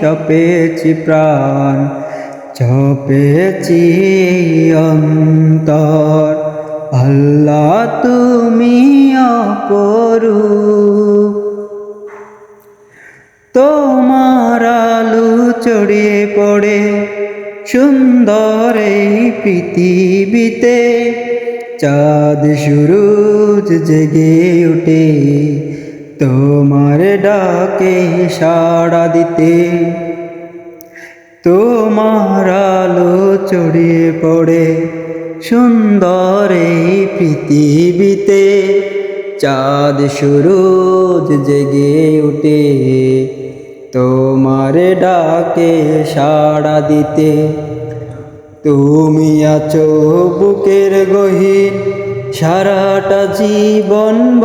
সপেছি প্রাণ ছপেছি অন্তর। আল্লাহ, তুমি অপরূপ। তোমার আলু চড়িয়ে পড়ে সুন্দর এই পৃথিবীতে। চাঁদ, সুরুজ জেগে উঠে তোমার ডাকে সাড়া দিতে, তোমার আলো চড়িয়ে পড়ে সুন্দর এই পৃথিবীতে। চাঁদ সুরুজ জেগে উঠে তোমার ডাকে সাড়া দিতে। তুমি আছো বুকের গহীন, সারাটা জীবন ব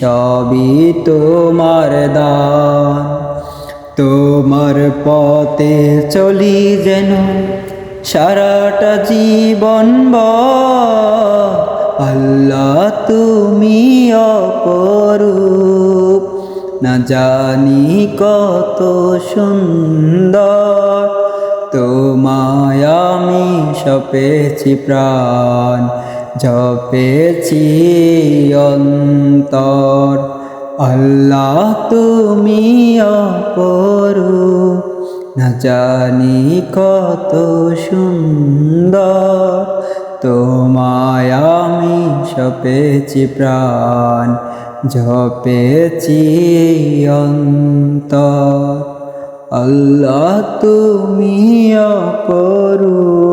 সবই তোমার দান। তোমার পথে চলি যেন সারাটা জীবন ব আল্লাহ তুমি অপরূপ। না জানি কত সুন্দর। তোমায় আমি সপেছি প্রাণ। জপেছি অন্তর। আল্লাহ তুমি অপরু না জানি কত সুন্দর। তোমায় আমি সপেছি প্রাণ, জপেছি অন্তর। আল্লাহ তুমি অপরূপ